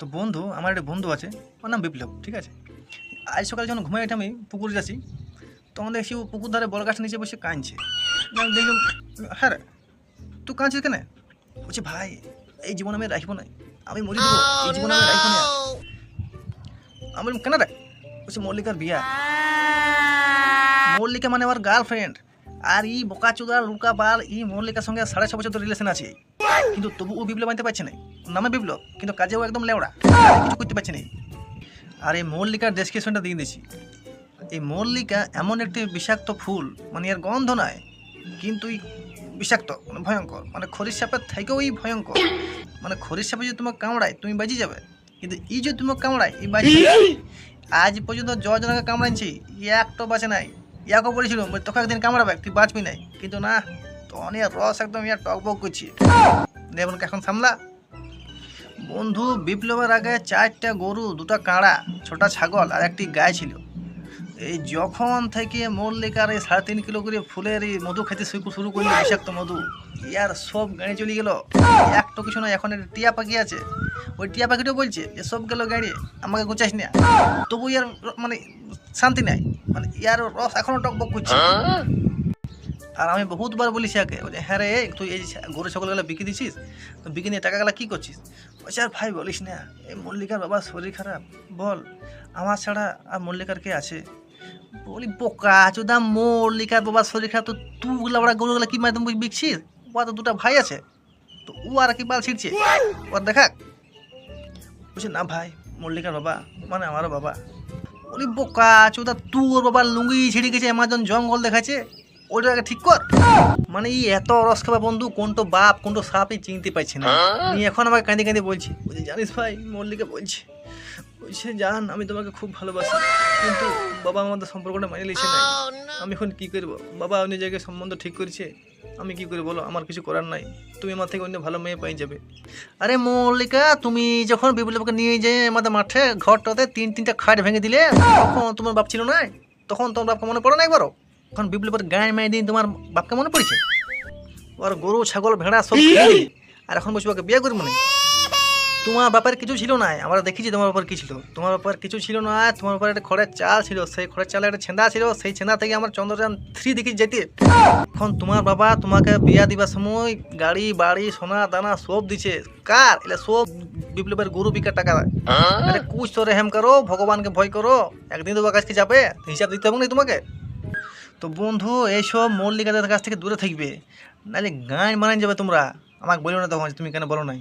তো বন্ধু আমার একটা বন্ধু আছে ওর নাম বিপ্লব ঠিক আছে? আজ সকালে যখন ঘুমাই আমি পুকুরে যাচ্ছি তখন দেখছি ও পুকুর ধারে বল গাছটা নিচে বসে কাঁদছে। আমি দেখলাম হ্যাঁ রে তুই কাঁদছিস কেন? বলছি ভাই এই জীবন আমি রাখব না আমি মরি এই জীবন আমি রাখব না। আমি বললাম, কেন রে? বলছি মল্লিকার বিয়া। মল্লিকা মানে আমার গার্লফ্রেন্ড আর ই বোকা চুদার লুকা বাল ই মল্লিকার সঙ্গে সাড়ে ছ বছর রিলেশন আছে। কিন্তু তবু ও বিপ্লব আনতে পারছে না। নামে বিপ্লব কিন্তু কাজেও একদম লেওড়া। কিছু করতে পারছে না। আর এই মল্লিকার ডেসক্রিপশনটা দিয়ে দিয়েছি। এই মল্লিকা এমন একটি বিষাক্ত ফুল মানে এর গন্ধ নয় কিন্তু বিষাক্ত মানে ভয়ঙ্কর। মানে খরির সাপের থেকেও এই ভয়ঙ্কর। মানে খরির সাপে যদি তোমাকে কামড়ায় তুমি বাজি যাবে। কিন্তু ই যদি তোমাকে কামড়ায় এই বাজি যাবে। আজ পর্যন্ত জজনাকে কামড়াইছি একটা বাঁচে নাই। ইয়াকে বলেছিল তোকে একদিন কামড়াবে তুই বাঁচবি নাই। কিন্তু না তো অনেক রস একদম ইয়ার টকবক করছি। দেবনকে এখন সামলা। বন্ধু, বিপ্লবের আগে চারটা গরু, দুটা কাঁড়া, ছোটা ছাগল আর একটি গায়ে ছিল। এই যখন থেকে মল্লিকার এই সাড়ে তিন কিলো করে ফুলের এই মধু খেতে শুরু করল, বিষাক্ত মধু ইয়ার সব গাড়ি চলে গেল। একটা কিছু নয় এখন একটা টিয়া পাখি আছে। ওই টিয়া পাখিটাও বলছে যে, সব গেল গাড়ি, আমাকে গুচাইস না। তবু ইয়ার মানে শান্তি নাই। মানে ইয়ার রস এখনও টকবক করছে। আর আমি বহুতবার বলিস একে, বলে হ্যাঁ রে, তুই এই গরু ছাগলগুলো বিক্রি দিছিস? তো বিক্রি নিয়ে টাকাগুলো কী করছিস? বলছে, আর ভাই, বলিস না, এই মল্লিকার বাবা শরীর খারাপ। বল, আমার ছাড়া আর মল্লিকার কে আছে? বলি বোকা চোদা মল্লিকার বাবার শরীর খারাপ তো তুগুলা বড়া গরুগুলা কি মাধ্যম বিকছিস? ও তো দুটা ভাই আছে। তো ও আর কি বাল ছিঁড়ছে? ওর দেখা বলছে না ভাই মল্লিকার বাবা মানে আমারও বাবা। বলি বোকা চোদা তু ওর বাবার লুঙ্গি ছিঁড়ে গেছে এমাজন জঙ্গল দেখাচ্ছে। ওইটাকে ঠিক কর। মানে এই এত রস খাবা বন্ধু কোনটো বাপ কোনটো সাপই চিনতে পারছে না। নিয়ে এখন আমাকে কাঁদে কাঁদে বলছি। বলছি জানিস ভাই মল্লিকা বলছে। বলছে জান আমি তোমাকে খুব ভালোবাসি কিন্তু বাবা আমাদের সম্পর্কটা মেনে নিচ্ছে না আমি এখন কি করব? বাবা অন্য জায়গায় সম্বন্ধ ঠিক করেছে আমি কি করে বলো? আমার কিছু করার নাই। তুমি আমার থেকে অন্য ভালো মেয়ে পাই যাবে। আরে মল্লিকা তুমি যখন বিপ্লবকে নিয়ে যে আমাদের মাঠে ঘরটাতে তিন তিনটা খাট ভেঙে দিলে তখন তোমার বাপ ছিল না? তখন তোমার বাপকে মনে পড়ে না একবারও? এখন বিপ্লবের গায়ে মেয়ে দিন তোমার বাপকে মনে পড়েছে? ওর গরু ছাগল ভেড়া সব আর এখন বসে বিয়ে করব না? তোমার ব্যাপারে কিছু ছিল না। আমরা দেখেছি তোমার ব্যাপার কি ছিল। তোমার ব্যাপার কিছু ছিল না, তোমার ব্যাপারে একটা খড়ের চাল ছিল, সেই খড়ের চালে একটা ছেঁদা ছিল, সেই ছেঁদা থেকে আমার চন্দ্রযান থ্রি দেখে যেতে। এখন তোমার বাবা তোমাকে বিয়া দিবার সময় গাড়ি, বাড়ি, সোনা, দানা সব দিছে। কার? এটা সব বিপ্লবের গরু বিকার টাকা আরে কুচ তো রেহেম করো, ভগবানকে ভয় করো, একদিন তো কাছকে যাবে হিসাব দিতে হবে না তোমাকে? তো বন্ধু, এইসব মল্লিকাদের কাছ থেকে দূরে থাকবে। নাহলে গান মানাই যাবে তোমরা। আমাকে বলো না তখন তুমি কেন বলো নাই।